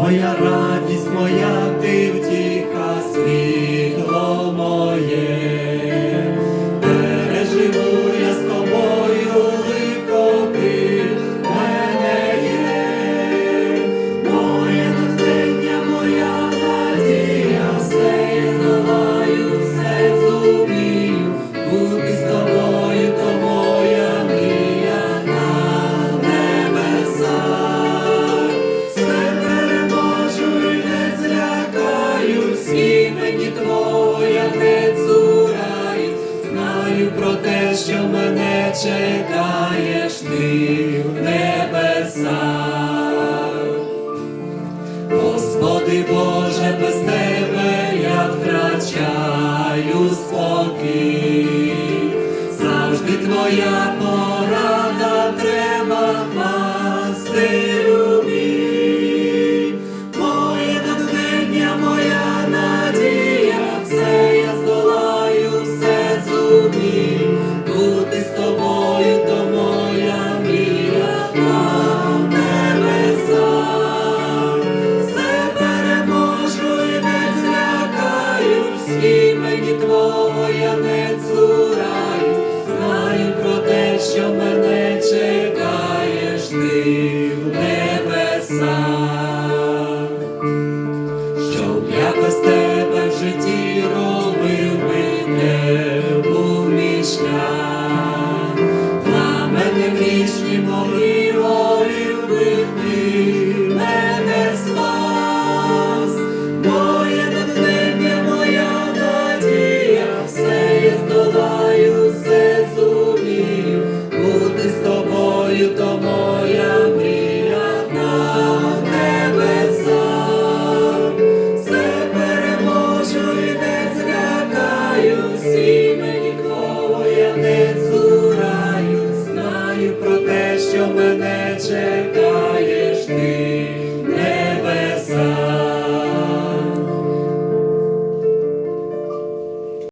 моя радість, моя ти. що мене чекаєш ти в небеса, Господи Боже, без тебе я втрачаю спокій, завжди твоя пора. вічні боги. чекаєш ти.